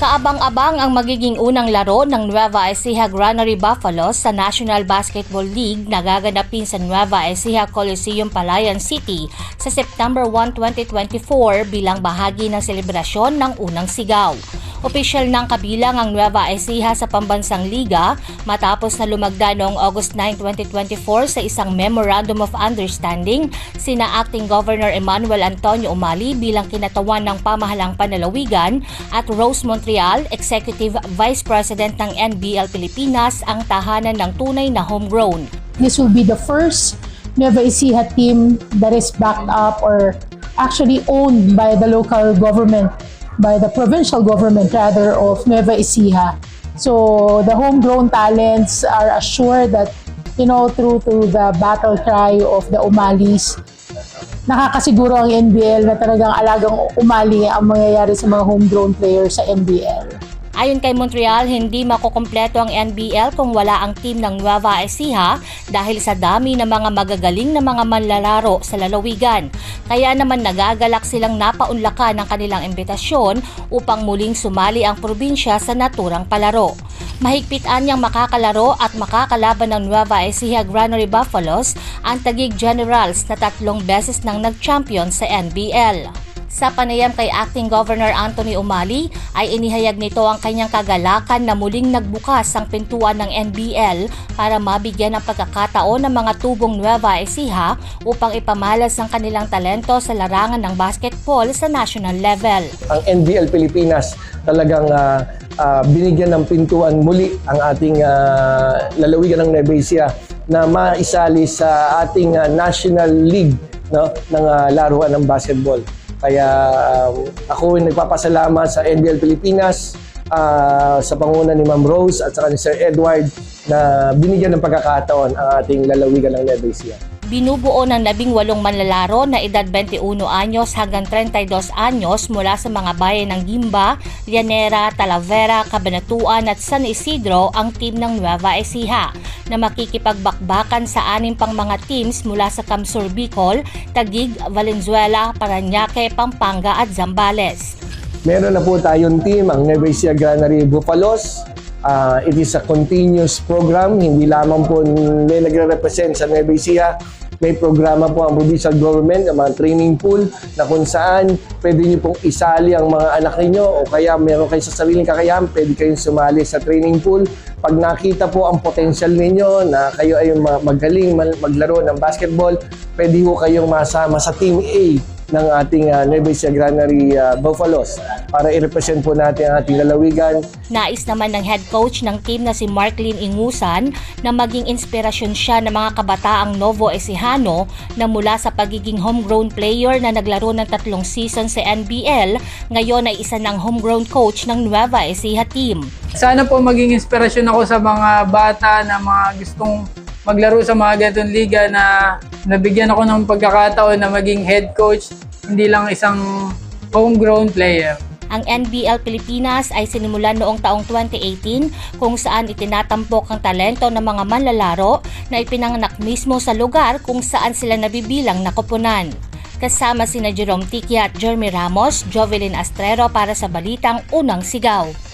Kaabang-abang ang magiging unang laro ng Nueva Ecija Granary Buffaloes sa National Basketball League na gaganapin sa Nueva Ecija Coliseum, Palayan City sa September 1, 2024 bilang bahagi ng selebrasyon ng unang sigaw. Opisyal ng kabilang ang Nueva Ecija sa Pambansang Liga matapos na lumagda noong August 9, 2024 sa isang Memorandum of Understanding sina Acting Governor Emmanuel Antonio Umali bilang kinatawan ng pamahalang panalawigan at Rose Montreal, Executive Vice President ng NBL Pilipinas ang tahanan ng tunay na homegrown. This will be the first Nueva Ecija team that is backed up or actually owned by the local government, by the provincial government rather of Nueva Ecija. So the homegrown talents are assured that, you know, through to the battle cry of the Umalis, nakakasiguro ang NBL na talagang alagang umali ang mangyayari sa mga homegrown players sa NBL. Ayon kay Montreal, hindi makukumpleto ang NBL kung wala ang team ng Nueva Ecija dahil sa dami ng mga magagaling na mga manlalaro sa lalawigan. Kaya naman nagagalak silang napaunlakan ng kanilang imbitasyon upang muling sumali ang probinsya sa naturang palaro. Mahigpitan niyang makakalaro at makakalaban ng Nueva Ecija Granary Buffaloes ang Tagig Generals na tatlong beses nang nag-champion sa NBL. Sa panayam kay Acting Governor Anthony Umali ay inihayag nito ang kanyang kagalakan na muling nagbukas ang pintuan ng NBL para mabigyan ng pagkakataon ng mga tubong Nueva Ecija upang ipamalas ang kanilang talento sa larangan ng basketball sa national level. ang NBL Pilipinas talagang ah, ah, binigyan ng pintuan muli ang ating ah, lalawigan ng Nueva Ecija na maisali sa ating ah, National League no, ng ah, laruan ng basketball. Kaya um, ako ay nagpapasalamat sa NBL Pilipinas, ah, sa panguna ni Ma'am Rose at saka ni Sir Edward na binigyan ng pagkakataon ang ating lalawigan ng Ecija. Binubuo ng labing walong manlalaro na edad 21 anyos hanggang 32 anyos mula sa mga bayan ng Gimba, Llanera, Talavera, Cabanatuan at San Isidro ang team ng Nueva Ecija na makikipagbakbakan sa anim pang mga teams mula sa Camsur Bicol, Tagig, Valenzuela, Paranaque, Pampanga at Zambales. Meron na po tayong team, ang Nueva Ecija Granary Buffaloes. Ah, it is a continuous program, hindi lamang po may nagre-represent sa Nueva Ecija. May programa po ang provincial government, ang mga training pool na kung saan pwede nyo pong isali ang mga anak ninyo o kaya meron kayo sa sariling kakayahan, pwede kayong sumali sa training pool. Pag nakita po ang potential ninyo na kayo ay ma- magaling maglaro ng basketball, pwede po kayong masama sa Team A ng ating uh, Nueva Ecija Granary ah, Buffaloes para i-represent po natin ang ating lalawigan. Nais naman ng head coach ng team na si Marklin Ingusan na maging inspirasyon siya ng mga kabataang Novo Ecijano na mula sa pagiging homegrown player na naglaro ng tatlong season sa NBL, ngayon ay isa ng homegrown coach ng Nueva Ecija team. Sana po maging inspirasyon ako sa mga bata na mga gustong maglaro sa mga ganitong liga na nabigyan ako ng pagkakataon na maging head coach, hindi lang isang homegrown player. Ang NBL Pilipinas ay sinimulan noong taong 2018 kung saan itinatampok ang talento ng mga manlalaro na ipinanganak mismo sa lugar kung saan sila nabibilang na koponan. Kasama sina Jerome Tiki at Jeremy Ramos, Jovelyn Astrero para sa Balitang Unang Sigaw.